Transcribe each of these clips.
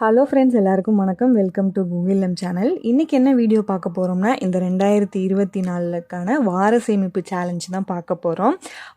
Hello friends எல்லாருக்கும் வணக்கம். Welcome to Google M channel இன்றைக்கி என்ன வீடியோ பார்க்க போகிறோம்னா இந்த ரெண்டாயிரத்தி இருபத்தி நாலுக்கான வார சேமிப்பு சேலஞ்ச் தான் பார்க்க போகிறோம்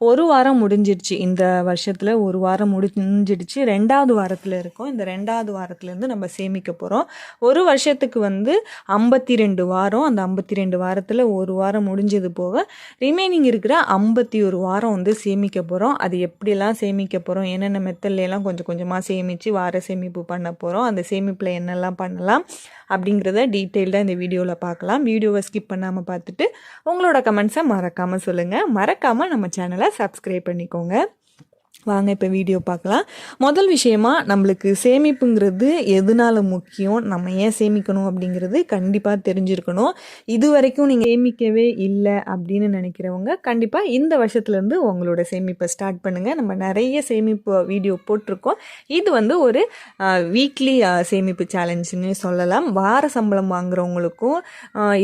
ஒரு வாரம் முடிஞ்சிடுச்சு. இந்த வருஷத்தில் ஒரு வாரம் முடிஞ்சிடுச்சு. ரெண்டாவது வாரத்தில் இருக்கோம். இந்த ரெண்டாவது வாரத்துலேருந்து நம்ம சேமிக்க போகிறோம் ஒரு வருஷத்துக்கு வந்து ஐம்பத்தி ரெண்டு வாரம். அந்த ஐம்பத்தி ரெண்டு வாரத்தில் ஒரு வாரம் முடிஞ்சது போக ரிமைனிங் இருக்கிற ஐம்பத்தி ஒரு வாரம் வந்து சேமிக்க போகிறோம் அது எப்படிலாம் சேமிக்க போகிறோம் என்னென்ன மெத்தட்லாம் கொஞ்சம் கொஞ்சமாக சேமித்து வார சேமிப்பு பண்ண போகிறோம் அந்த சேமிப்பில் என்னெல்லாம் பண்ணலாம் அப்படிங்கிறத டீட்டெயில்டாக இந்த வீடியோவில் பார்க்கலாம். வீடியோவை ஸ்கிப் பண்ணாமல் பார்த்துட்டு உங்களோட கமெண்ட்ஸை மறக்காமல் சொல்லுங்கள் மறக்காமல் நம்ம சேனலை சப்ஸ்கிரைப் பண்ணிக்கோங்க. வாங்க இப்போ வீடியோ பார்க்கலாம். முதல் விஷயமா நம்மளுக்கு சேமிப்புங்கிறது எதனால முக்கியம்? நம்ம ஏன் சேமிக்கணும் அப்படிங்கிறது கண்டிப்பாக தெரிஞ்சிருக்கணும். இது வரைக்கும் நீங்கள் சேமிக்கவே இல்லை அப்படின்னு நினைக்கிறவங்க கண்டிப்பாக இந்த வருஷத்துலேருந்து உங்களோட சேமிப்பை ஸ்டார்ட் பண்ணுங்கள் நம்ம நிறைய சேமிப்பு வீடியோ போட்டிருக்கோம். இது வந்து ஒரு வீக்லி சேமிப்பு சேலஞ்சுன்னு சொல்லலாம். வார சம்பளம் வாங்குறவங்களுக்கும்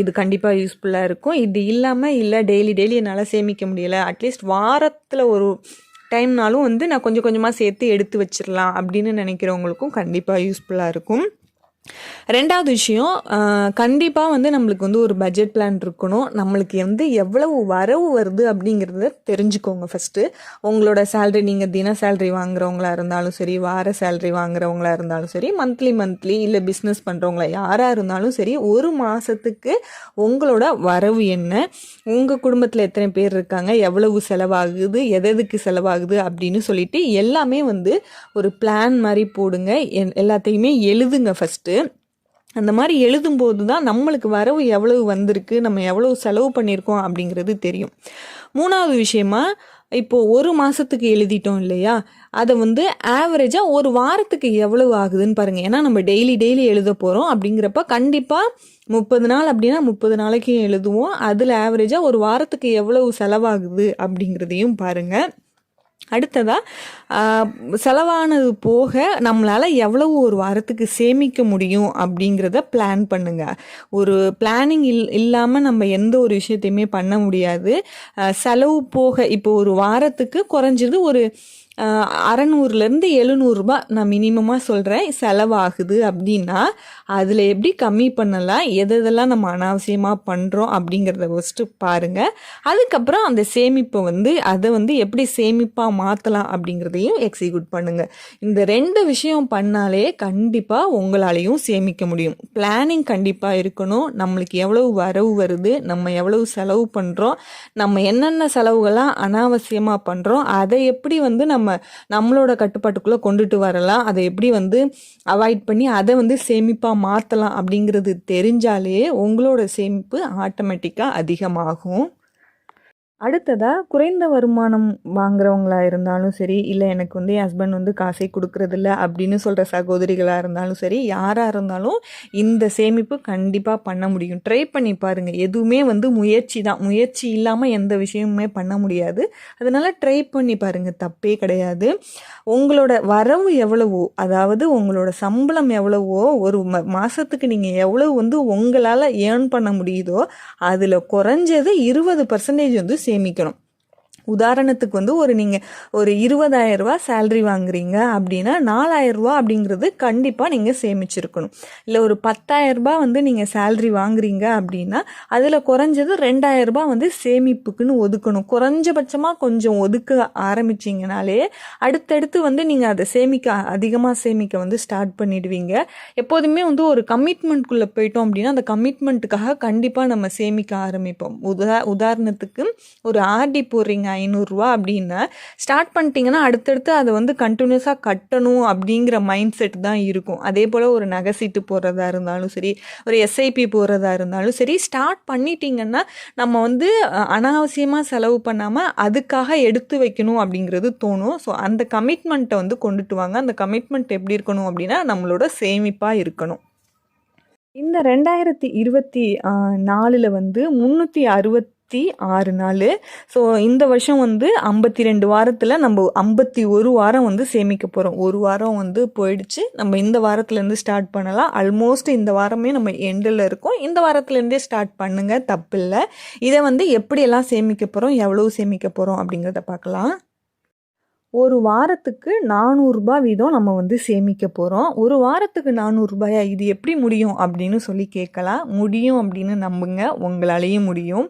இது கண்டிப்பாக யூஸ்ஃபுல்லாக இருக்கும். இது இல்லாமல் இல்லை டெய்லி டெய்லி என்னால் சேமிக்க முடியலை. அட்லீஸ்ட் வாரத்தில் ஒரு டைம்னாலும் வந்து நான் கொஞ்சம் கொஞ்சமாக சேர்த்து எடுத்து வச்சிடலாம் அப்படின்னு நினைக்கிறவங்களுக்கும் கண்டிப்பாக யூஸ்ஃபுல்லாக இருக்கும். ரெண்டாவது விஷயம் கண்டிப்பாக வந்து நம்மளுக்கு வந்து ஒரு பட்ஜெட் பிளான் இருக்கணும். நம்மளுக்கு வந்து எவ்வளவு வரவு வருது அப்படிங்கிறத தெரிஞ்சுக்கோங்க ஃபஸ்ட்டு உங்களோட சேல்ரி நீங்கள் தின சேல்ரி வாங்குறவங்களா இருந்தாலும் சரி வார சேல்ரி வாங்குறவங்களா இருந்தாலும் சரி மந்த்லி மந்த்லி இல்லை பிஸ்னஸ் பண்ணுறவங்களா யாராக இருந்தாலும் சரி ஒரு மாதத்துக்கு உங்களோட வரவு என்ன? உங்கள் குடும்பத்தில் எத்தனை பேர் இருக்காங்க? எவ்வளவு செலவாகுது? எதெதுக்கு செலவாகுது? அப்படின்னு சொல்லிட்டு எல்லாமே வந்து ஒரு பிளான் மாதிரி போடுங்க. எல்லாத்தையுமே எழுதுங்க ஃபஸ்ட்டு அந்த மாதிரி எழுதும்போது தான் நம்மளுக்கு வரவு எவ்வளவு வந்திருக்கு நம்ம எவ்வளவு செலவு பண்ணியிருக்கோம் அப்படிங்கிறது தெரியும். மூணாவது விஷயமா இப்போது ஒரு மாதத்துக்கு எழுதிட்டோம் இல்லையா? அதை வந்து ஆவரேஜாக ஒரு வாரத்துக்கு எவ்வளவு ஆகுதுன்னு பாருங்கள் ஏன்னா நம்ம டெய்லி டெய்லி எழுத போகிறோம் அப்படிங்கிறப்ப கண்டிப்பாக முப்பது நாள் அப்படின்னா முப்பது நாளைக்கும் எழுதுவோம். அதில் ஆவரேஜாக ஒரு வாரத்துக்கு எவ்வளவு செலவாகுது அப்படிங்கிறதையும் பாருங்கள் அடுத்ததாக செலவானது போக நம்மளால் எவ்வளவு ஒரு வாரத்துக்கு சேமிக்க முடியும் அப்படிங்கிறத பிளான் பண்ணுங்கள் ஒரு பிளானிங் இல் இல்லாமல் நம்ம எந்த ஒரு விஷயத்தையுமே பண்ண முடியாது. செலவு போக இப்போ ஒரு வாரத்துக்கு குறைஞ்சது ஒரு அறநூறுலேருந்து எழுநூறுபா நான் மினிமமாக சொல்கிறேன் செலவாகுது அப்படின்னா அதில் எப்படி கம்மி பண்ணலாம்? எது எதெல்லாம் நம்ம அனாவசியமாக பண்ணுறோம் அப்படிங்கிறத ஃபஸ்ட்டு பாருங்கள் அதுக்கப்புறம் அந்த சேமிப்பை வந்து அதை வந்து எப்படி சேமிப்பாக மாற்றலாம் அப்படிங்கிறதையும் எக்ஸிக்யூட் பண்ணுங்கள் இந்த ரெண்டு விஷயம் பண்ணாலே கண்டிப்பாக உங்களாலையும் சேமிக்க முடியும். பிளானிங் கண்டிப்பாக இருக்கணும். நம்மளுக்கு எவ்வளவு வரவு வருது நம்ம எவ்வளவு செலவு பண்ணுறோம் நம்ம என்னென்ன செலவுகள்லாம் அனாவசியமாக பண்ணுறோம் அதை எப்படி வந்து நம்ம நம்ம நம்மளோட கட்டுப்பாட்டுக்குள்ளே கொண்டுட்டு வரலாம். அதை எப்படி வந்து அவாய்ட் பண்ணி அதை வந்து சேமிப்பாக மாற்றலாம் அப்படிங்கிறது தெரிஞ்சாலே உங்களோட சேமிப்பு ஆட்டோமேட்டிக்காக அதிகமாகும். அடுத்ததாக குறைந்த வருமானம் வாங்குறவங்களா இருந்தாலும் சரி இல்லை எனக்கு வந்து என் ஹஸ்பண்ட் வந்து காசை கொடுக்குறதில்ல அப்படின்னு சொல்கிற சகோதரிகளாக இருந்தாலும் சரி யாராக இருந்தாலும் இந்த சேமிப்பு கண்டிப்பாக பண்ண முடியும். ட்ரை பண்ணி பாருங்கள் எதுவுமே வந்து முயற்சி தான். முயற்சி இல்லாமல் எந்த விஷயமுமே பண்ண முடியாது. அதனால் ட்ரை பண்ணி பாருங்கள் தப்பே கிடையாது. உங்களோட வரவு எவ்வளவோ அதாவது உங்களோட சம்பளம் எவ்வளவோ ஒரு மாதத்துக்கு நீங்கள் எவ்வளோ வந்து உங்களால் ஏர்ன் பண்ண முடியுதோ அதில் குறைஞ்சது இருபது பர்சன்டேஜ் வந்து சேமிக்கணும் உதாரணத்துக்கு வந்து ஒரு நீங்கள் ஒரு இருபதாயிரம் ரூபா சேல்ரி வாங்குறீங்க அப்படின்னா நாலாயிரம் ரூபா அப்படிங்கிறது கண்டிப்பாக நீங்கள் சேமிச்சிருக்கணும். இல்லை ஒரு பத்தாயிரம் ரூபாய் வந்து நீங்கள் சேல்ரி வாங்குறீங்க அப்படின்னா அதில் குறைஞ்சது ரெண்டாயிரம் ரூபாய் வந்து சேமிப்புக்குன்னு ஒதுக்கணும். குறைஞ்சபட்சமாக கொஞ்சம் ஒதுக்க ஆரம்பிச்சிங்கனாலே அடுத்தடுத்து வந்து நீங்கள் அதை சேமிக்க அதிகமாக சேமிக்க வந்து ஸ்டார்ட் பண்ணிடுவீங்க. எப்போதுமே வந்து ஒரு கமிட்மெண்ட்குள்ளே போயிட்டோம் அப்படின்னா அந்த கமிட்மெண்ட்டுக்காக கண்டிப்பாக நம்ம சேமிக்க ஆரம்பிப்போம். உதா உதாரணத்துக்கு ஒரு ஆர்டி போடுறீங்க ஐநூறுரூவா அப்படின்னா. ஸ்டார்ட் பண்ணிட்டீங்கன்னா அடுத்தடுத்து அதை வந்து கண்டினியூஸாக கட்டணும் அப்படிங்கிற மைண்ட் செட் தான் இருக்கும். அதே போல் ஒரு நகை சீட்டு போடுறதா இருந்தாலும் சரி ஒரு எஸ்ஐபி போடுறதா இருந்தாலும் சரி ஸ்டார்ட் பண்ணிட்டீங்கன்னா நம்ம வந்து அனாவசியமாக செலவு பண்ணாமல் அதுக்காக எடுத்து வைக்கணும் அப்படிங்கிறது தோணும். ஸோ அந்த கமிட்மெண்ட்டை வந்து கொண்டுட்டு வாங்க. அந்த கமிட்மெண்ட் எப்படி இருக்கணும் அப்படின்னா நம்மளோட சேமிப்பாக இருக்கணும். இந்த ரெண்டாயிரத்தி இருபத்தி நாலில் வந்து முந்நூற்றி அறுபத் ஐம்பத்தி ஆறு நாள். ஸோ இந்த வருஷம் வந்து ஐம்பத்தி ரெண்டு வாரத்தில் நம்ம ஐம்பத்தி ஒரு வாரம் வந்து சேமிக்க போகிறோம் ஒரு வாரம் வந்து போயிடுச்சு. நம்ம இந்த வாரத்துலேருந்து ஸ்டார்ட் பண்ணலாம். ஆல்மோஸ்ட் இந்த வாரமே நம்ம எண்டில் இருக்கோம். இந்த வாரத்துலேருந்தே ஸ்டார்ட் பண்ணுங்கள் தப்பில்லை. இதை வந்து எப்படியெல்லாம் சேமிக்க போகிறோம் எவ்வளோ சேமிக்க போகிறோம் அப்படிங்கிறத பார்க்கலாம். ஒரு வாரத்துக்கு நானூறுரூபா வீதம் நம்ம வந்து சேமிக்க போகிறோம் ஒரு வாரத்துக்கு நானூறுரூபாயா இது எப்படி முடியும்? அப்படின்னு சொல்லி கேட்கலாம். முடியும் அப்படின்னு நம்புங்க. உங்களாலேயும் முடியும்.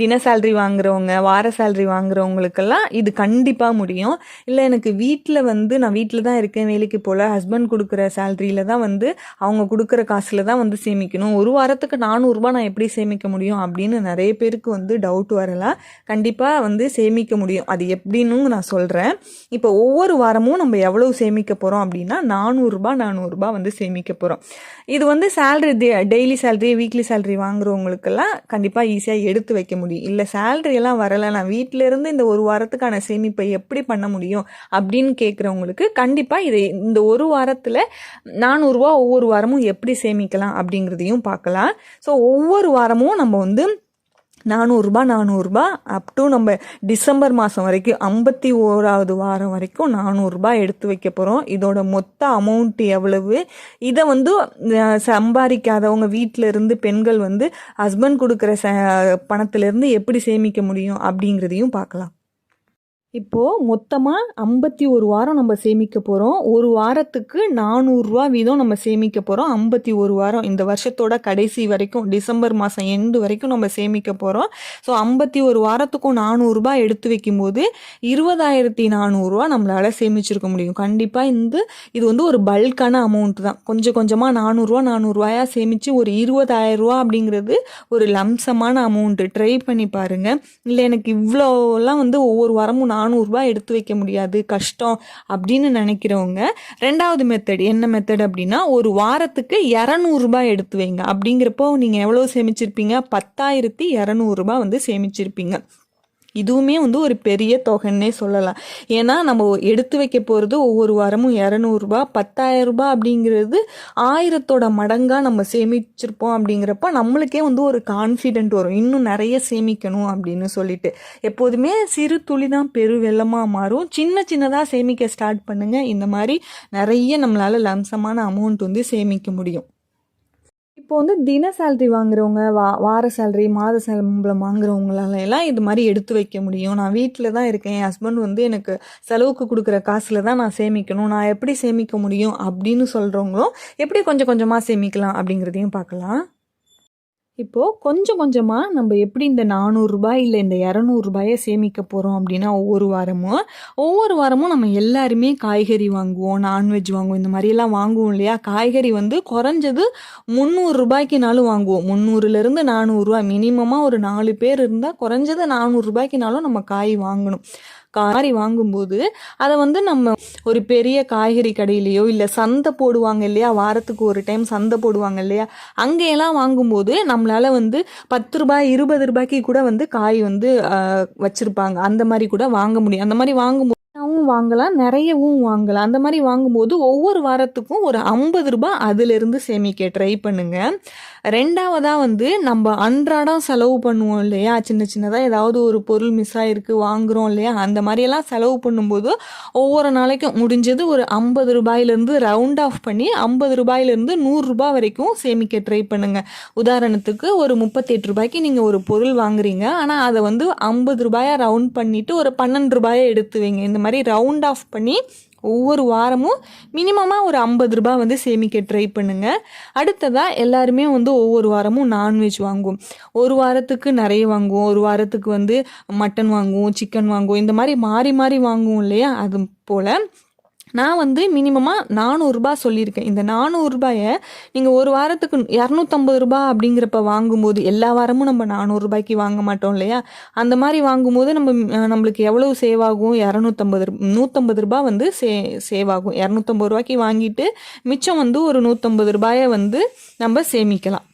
தின சேல்ரி வாங்குறவங்க வார சேல்ரி வாங்குறவங்களுக்கெல்லாம் இது கண்டிப்பாக முடியும். இல்லை எனக்கு வீட்டில் வந்து நான் வீட்டில் தான் இருக்கேன் வேலைக்கு போல். ஹஸ்பண்ட் கொடுக்குற சேல்ரியில் தான் வந்து அவங்க கொடுக்குற காசில் தான் வந்து சேமிக்கணும். ஒரு வாரத்துக்கு நானூறுரூபா நான் எப்படி சேமிக்க முடியும்? அப்படின்னு நிறைய பேருக்கு வந்து டவுட் வரலாம். கண்டிப்பாக வந்து சேமிக்க முடியும். அது எப்படின்னு நான் சொல்கிறேன் இப்போ ஒவ்வொரு வாரமும் நம்ம எவ்வளவு சேமிக்க போகிறோம் அப்படின்னா நானூறுரூபா நானூறுரூபா வந்து சேமிக்க போகிறோம் இது வந்து salary daily salary weekly salary வாங்குறவங்களுக்கெல்லாம் கண்டிப்பாக ஈஸியாக எடுத்து வைக்க முடியும். இல்லை சேல்ரி எல்லாம் வரலை நான் வீட்டிலேருந்து இந்த ஒரு வாரத்துக்கான சேமிப்பை எப்படி பண்ண முடியும் அப்படின்னு கேட்குறவங்களுக்கு கண்டிப்பாக இதை இந்த ஒரு வாரத்தில் நானூறுரூவா ஒவ்வொரு வாரமும் எப்படி சேமிக்கலாம் அப்படிங்கிறதையும் பார்க்கலாம். ஸோ ஒவ்வொரு வாரமும் நம்ம வந்து நானூறுரூபா நானூறுரூபா அப் டு நம்ம டிசம்பர் மாதம் வரைக்கும் ஐம்பத்தி ஓராவது வாரம் வரைக்கும் நானூறுரூபா எடுத்து வைக்க போகிறோம் இதோட மொத்த அமௌண்ட் எவ்வளவு? இதை வந்து சம்பாதிக்காதவங்க வீட்டில் இருந்து பெண்கள் வந்து ஹஸ்பண்ட் கொடுக்குற ச பணத்திலேருந்து எப்படி சேமிக்க முடியும் அப்படிங்கிறதையும் பார்க்கலாம். இப்போது மொத்தமாக ஐம்பத்தி ஒரு வாரம் நம்ம சேமிக்க போகிறோம் ஒரு வாரத்துக்கு நானூறுரூவா வீதம் நம்ம சேமிக்க போகிறோம் ஐம்பத்தி ஒரு வாரம் இந்த வருஷத்தோட கடைசி வரைக்கும் டிசம்பர் மாதம் எண்டு வரைக்கும் நம்ம சேமிக்க போகிறோம் ஸோ ஐம்பத்தி ஒரு வாரத்துக்கும் நானூறுரூபா எடுத்து வைக்கும்போது இருபதாயிரத்தி நானூறுரூவா நம்மளால் சேமிச்சிருக்க முடியும். கண்டிப்பாக இந்த இது வந்து ஒரு பல்கான அமௌண்ட் தான். கொஞ்சம் கொஞ்சமாக நானூறுரூவா நானூறுரூவாயா சேமித்து ஒரு இருபதாயிரரூவா அப்படிங்கிறது ஒரு லம்சமான அமௌண்ட்டு ட்ரை பண்ணி பாருங்கள் இல்லை எனக்கு இவ்வளோலாம் வந்து ஒவ்வொரு வாரமும் நானூறுரூபா எடுத்து வைக்க முடியாது கஷ்டம் அப்படின்னு நினைக்கிறவங்க ரெண்டாவது மெத்தட் என்ன மெத்தட் அப்படின்னா ஒரு வாரத்துக்கு இரநூறுபா எடுத்து வைங்க. அப்படிங்கிறப்போ நீங்கள் எவ்வளோ சேமிச்சிருப்பீங்க? பத்தாயிரத்தி இரநூறுபா வந்து சேமிச்சிருப்பீங்க. இதுவுமே வந்து ஒரு பெரிய தொகைன்னே சொல்லலாம். ஏன்னா நம்ம எடுத்து வைக்க போகிறது ஒவ்வொரு வாரமும் இரநூறுபா பத்தாயிரம் ரூபாய் அப்படிங்கிறது ஆயிரத்தோட மடங்காக நம்ம சேமிச்சிருப்போம் அப்படிங்கிறப்ப நம்மளுக்கே வந்து ஒரு கான்ஃபிடென்ட் வரும். இன்னும் நிறைய சேமிக்கணும் அப்படின்னு சொல்லிட்டு. எப்போதுமே சிறு துளி தான் பெரு வெள்ளமாக மாறும். சின்ன சின்னதாக சேமிக்க ஸ்டார்ட் பண்ணுங்கள் இந்த மாதிரி நிறைய நம்மளால் லம்சமான அமௌண்ட் வந்து சேமிக்க முடியும். இப்போ வந்து தின சேலரி வாங்குறவங்க வா வார சேலரி மாத சம்பளம் வாங்குறவங்களால எல்லாம் இது மாதிரி எடுத்து வைக்க முடியும். நான் வீட்டில் தான் இருக்கேன். என் ஹஸ்பண்ட் வந்து எனக்கு செலவுக்கு கொடுக்குற காசில் தான் நான் சேமிக்கணும். நான் எப்படி சேமிக்க முடியும் அப்படின்னு சொல்கிறவங்களும் எப்படி கொஞ்சம் கொஞ்சமாக சேமிக்கலாம் அப்படிங்கிறதையும் பார்க்கலாம். இப்போது கொஞ்சம் கொஞ்சமாக நம்ம எப்படி இந்த நானூறுரூபா இல்லை இந்த இரநூறுபாயை சேமிக்க போகிறோம் அப்படின்னா ஒவ்வொரு வாரமும் ஒவ்வொரு வாரமும் நம்ம எல்லாருமே காய்கறி வாங்குவோம் நான்வெஜ் வாங்குவோம் இந்த மாதிரியெல்லாம் வாங்குவோம் இல்லையா? காய்கறி வந்து குறைஞ்சது முந்நூறுரூபாய்க்குனாலும் வாங்குவோம். முந்நூறுலேருந்து நானூறுரூவா மினிமமாக ஒரு நாலு பேர் இருந்தால் குறைஞ்சது நானூறுரூபாய்க்குனாலும் நம்ம காய் வாங்கணும். காரி வாங்கும்போது அதை வந்து நம்ம ஒரு பெரிய காய்கறி கடையிலையோ இல்லை சந்தை போடுவாங்க இல்லையா வாரத்துக்கு ஒரு டைம் சந்தை போடுவாங்க இல்லையா அங்கேயெல்லாம் வாங்கும்போது நம்மளால வந்து பத்து ரூபாய் இருபது ரூபாய்க்கு கூட வந்து காய் வந்து வச்சுருப்பாங்க வச்சிருப்பாங்க. அந்த மாதிரி கூட வாங்க முடியும். அந்த மாதிரி வாங்கும்போது வும் வாங்கலாம் நிறையவும் வாங்கலாம் அந்த மாதிரி வாங்கும்போது ஒவ்வொரு வாரத்துக்கும் ஒரு ஐம்பது ரூபாய் அதிலிருந்து சேமிக்க ட்ரை பண்ணுங்க. ரெண்டாவதாக வந்து நம்ம அன்றாடம் செலவு பண்ணுவோம் இல்லையா? சின்ன சின்னதாக ஏதாவது ஒரு பொருள் மிஸ் ஆகிருக்கு வாங்குகிறோம் இல்லையா? அந்த மாதிரியெல்லாம் செலவு பண்ணும்போது ஒவ்வொரு நாளைக்கும் முடிஞ்சது ஒரு ஐம்பது ரூபாயிலேருந்து ரவுண்ட் ஆஃப் பண்ணி ஐம்பது ரூபாயிலேருந்து நூறுரூபா வரைக்கும் சேமிக்க ட்ரை பண்ணுங்க. உதாரணத்துக்கு ஒரு முப்பத்தெட்டு ரூபாய்க்கு நீங்கள் ஒரு பொருள் வாங்குறீங்க. ஆனால் அதை வந்து ஐம்பது ரூபாயாக ரவுண்ட் பண்ணிவிட்டு ஒரு பன்னெண்டு ரூபாயை எடுத்து வைங்க. இந்த மாதிரி மாதிரி ரவுண்ட் ஆஃப் பண்ணி ஒவ்வொரு வாரமும் மினிமமாக ஒரு ஐம்பது ரூபாய் வந்து சேமிக்க ட்ரை பண்ணுங்கள் அடுத்ததாக எல்லாருமே வந்து ஒவ்வொரு வாரமும் நான்வெஜ் வாங்குவோம் ஒரு வாரத்துக்கு நிறைய வாங்குவோம் ஒரு வாரத்துக்கு வந்து மட்டன் வாங்குவோம் சிக்கன் வாங்குவோம் இந்த மாதிரி மாறி மாறி வாங்குவோம் இல்லையா? அது போல் நான் வந்து மினிமமாக நானூறுரூபா சொல்லியிருக்கேன். இந்த நானூறுரூபாயை நீங்கள் ஒரு வாரத்துக்கு இரநூத்தம்பது ரூபா அப்படிங்கிறப்ப வாங்கும்போது எல்லா வாரமும் நம்ம நானூறுரூபாய்க்கு வாங்க மாட்டோம் இல்லையா? அந்த மாதிரி வாங்கும்போது நம்ம நம்மளுக்கு எவ்வளவு சேவ் ஆகும்? இரநூத்தம்பது நூற்றம்பது ரூபா வந்து சே சேவ் ஆகும். இரநூத்தம்பது ரூபாய்க்கு வாங்கிட்டு மிச்சம் வந்து ஒரு நூற்றம்பது ரூபாயை வந்து நம்ம சேமிக்கலாம்.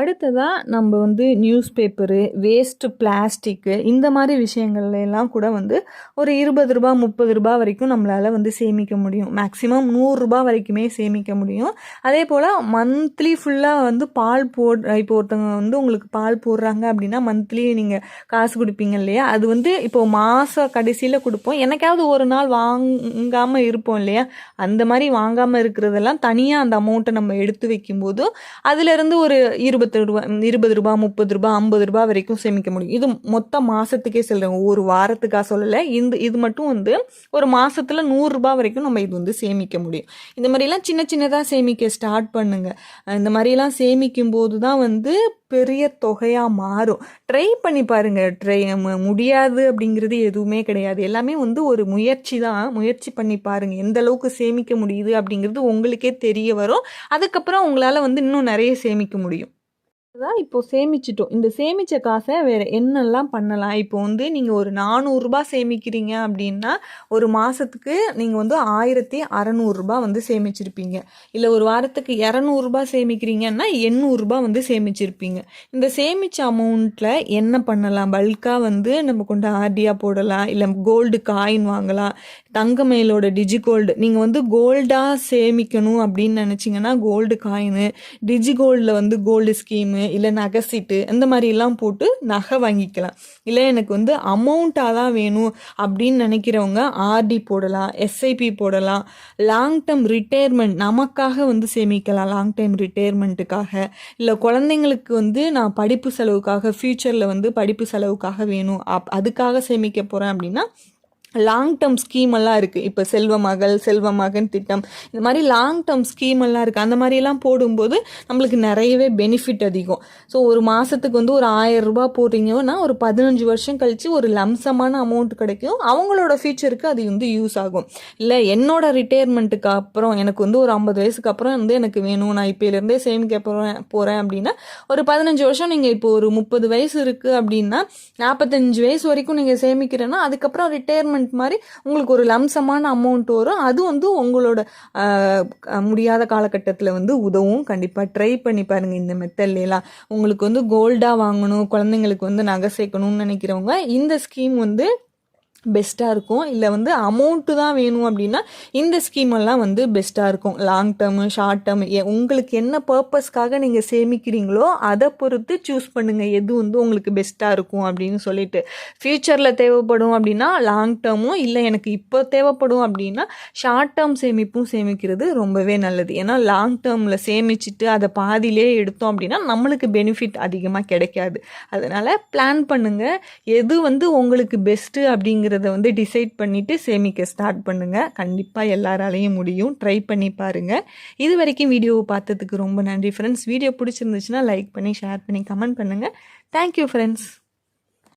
அடுத்ததாக நம்ம வந்து நியூஸ் பேப்பரு வேஸ்ட்டு பிளாஸ்டிக்கு இந்த மாதிரி விஷயங்கள்லாம் கூட வந்து ஒரு இருபது ரூபா முப்பது ரூபா வரைக்கும் நம்மளால் வந்து சேமிக்க முடியும். மேக்ஸிமம் நூறுரூபா வரைக்குமே சேமிக்க முடியும். அதே போல் மந்த்லி ஃபுல்லாக வந்து பால் போட் இப்போ ஒருத்தவங்க வந்து உங்களுக்கு பால் போடுறாங்க அப்படின்னா மந்த்லி நீங்கள் காசு கொடுப்பீங்க இல்லையா? அது வந்து இப்போ மாத கடைசியில் கொடுப்போம். எனக்காவது ஒரு நாள் வாங்காமல் இருப்போம் இல்லையா? அந்த மாதிரி வாங்காமல் இருக்கிறதெல்லாம் தனியாக அந்த அமௌண்ட்டை நம்ம எடுத்து வைக்கும்போது அதுலேருந்து ஒரு இருபது இருபத்தி ரூபா இருபது ரூபா முப்பது ரூபா ஐம்பது ரூபா வரைக்கும் சேமிக்க முடியும். இது மொத்த மாதத்துக்கே சொல்கிறேன் ஒரு வாரத்துக்காக சொல்லலை. இந்த இது மட்டும் வந்து ஒரு மாதத்தில் நூறுரூபா வரைக்கும் நம்ம இது வந்து சேமிக்க முடியும். இந்த மாதிரிலாம் சின்ன சின்னதாக சேமிக்க ஸ்டார்ட் பண்ணுங்கள் இந்த மாதிரிலாம் சேமிக்கும் போது தான் வந்து பெரிய தொகையாக மாறும். ட்ரை பண்ணி பாருங்கள் ட்ரை முடியாது அப்படிங்கிறது எதுவுமே கிடையாது. எல்லாமே வந்து ஒரு முயற்சி தான். முயற்சி பண்ணி பாருங்கள் எந்த அளவுக்கு சேமிக்க முடியுது அப்படிங்கிறது உங்களுக்கே தெரிய வரும். அதுக்கப்புறம் உங்களால் வந்து இன்னும் நிறைய சேமிக்க முடியும். தான் இப்போ சேமிச்சிட்டோம். இந்த சேமித்த காசை வேறு என்னெல்லாம் பண்ணலாம்? இப்போ வந்து நீங்கள் ஒரு நானூறுரூபா சேமிக்கிறீங்க அப்படின்னா ஒரு மாதத்துக்கு நீங்கள் வந்து ஆயிரத்தி அறநூறுரூபா வந்து சேமிச்சிருப்பீங்க. இல்லை ஒரு வாரத்துக்கு இரநூறுபா சேமிக்கிறீங்கன்னா எண்ணூறுரூபா வந்து சேமிச்சிருப்பீங்க. இந்த சேமித்த அமௌண்ட்டில் என்ன பண்ணலாம்? பல்காக வந்து நம்ம கொண்டு ஆர்டியாக போடலாம். இல்லை கோல்டு காயின் வாங்கலாம். தங்கமயிலோட டிஜி கோல்டு நீங்கள் வந்து கோல்டாக சேமிக்கணும் அப்படின்னு நினச்சிங்கன்னா கோல்டு காயினு டிஜி கோல்டில் வந்து கோல்டு ஸ்கீமு இல்லை நகை சீட்டு இந்த மாதிரிலாம் போட்டு நகை வாங்கிக்கலாம். இல்லை எனக்கு வந்து அமௌண்ட்டாக தான் வேணும் அப்படின்னு நினைக்கிறவங்க ஆர்டி போடலாம் எஸ்ஐபி போடலாம். லாங் டேர்ம் ரிட்டையர்மெண்ட் நமக்காக வந்து சேமிக்கலாம் லாங் டைம் ரிட்டையர்மெண்ட்டுக்காக இல்லை குழந்தைங்களுக்கு வந்து நான் படிப்பு செலவுக்காக ஃப்யூச்சரில் வந்து படிப்பு செலவுக்காக வேணும். அப் அதுக்காக சேமிக்க போகிறேன் அப்படின்னா லாங் டேர்ம் ஸ்கீம் எல்லாம் இருக்குது இப்போ செல்வ மகள் செல்வ மகன் திட்டம் இந்த மாதிரி லாங் டேர்ம் ஸ்கீம் எல்லாம் இருக்குது அந்த மாதிரிலாம் போடும்போது நம்மளுக்கு நிறையவே பெனிஃபிட் அதிகம். ஸோ ஒரு மாதத்துக்கு வந்து ஒரு ஆயிரம் ரூபாய் போடுறீங்கன்னா ஒரு பதினஞ்சு வருஷம் கழித்து ஒரு லம்சமான அமௌண்ட் கிடைக்கும். அவங்களோட ஃபியூச்சருக்கு அது வந்து யூஸ் ஆகும். இல்லை என்னோட ரிட்டையர்மெண்ட்டுக்கு அப்புறம் எனக்கு வந்து ஒரு ஐம்பது வயசுக்கு அப்புறம் வந்து எனக்கு வேணும். நான் இப்போலேருந்தே சேமிக்க போகிறேன் போகிறேன் அப்படின்னா ஒரு பதினஞ்சு வருஷம் நீங்கள் இப்போ ஒரு முப்பது வயசு இருக்குது அப்படின்னா நாற்பத்தஞ்சு வயசு வரைக்கும் நீங்கள் சேமிக்கிறேன்னா அதுக்கப்புறம் ரிட்டையர்மெண்ட் இன்வெஸ்ட்மெண்ட் மாதிரி உங்களுக்கு ஒரு லம்சமான அமௌண்ட் வரும். அது வந்து உங்களோட முடியாத காலகட்டத்தில் வந்து உதவும். கண்டிப்பாக ட்ரை பண்ணி பாருங்கள் இந்த மெத்தட்லாம் உங்களுக்கு வந்து கோல்டாக வாங்கணும் குழந்தைங்களுக்கு வந்து நகை சேர்க்கணும்னு நினைக்கிறவங்க இந்த ஸ்கீம் வந்து பெஸ்ட்டாக இருக்கும். இல்லை வந்து அமௌண்ட்டு தான் வேணும் அப்படின்னா இந்த ஸ்கீமெல்லாம் வந்து பெஸ்ட்டாக இருக்கும். லாங் டேர்மு ஷார்ட் டேர்மு உங்களுக்கு என்ன பர்பஸ்க்காக நீங்கள் சேமிக்கிறீங்களோ அதை பொறுத்து சூஸ் பண்ணுங்கள் எது வந்து உங்களுக்கு பெஸ்ட்டாக இருக்கும் அப்படின்னு சொல்லிட்டு. ஃப்யூச்சரில் தேவைப்படும் அப்படின்னா லாங் டேர்மும் இல்லை எனக்கு இப்போ தேவைப்படும் அப்படின்னா ஷார்ட் டேர்ம் சேமிப்பும் சேமிக்கிறது ரொம்பவே நல்லது. ஏன்னா லாங் டேர்மில் சேமிச்சுட்டு அதை பாதியிலே எடுத்தோம் அப்படின்னா நம்மளுக்கு பெனிஃபிட் அதிகமாக கிடைக்காது. அதனால் பிளான் பண்ணுங்கள் எது வந்து உங்களுக்கு பெஸ்ட்டு அப்படிங்கிற அப்படிங்கிறத வந்து டிசைட் பண்ணிவிட்டு சேமிக்க ஸ்டார்ட் பண்ணுங்கள் கண்டிப்பாக எல்லாராலையும் முடியும். ட்ரை பண்ணி பாருங்கள் இது வரைக்கும் வீடியோவை பார்த்ததுக்கு ரொம்ப நன்றி ஃப்ரெண்ட்ஸ் வீடியோ பிடிச்சிருந்துச்சுன்னா லைக் பண்ணி ஷேர் பண்ணி கமெண்ட் பண்ணுங்கள் தேங்க்யூ ஃப்ரெண்ட்ஸ்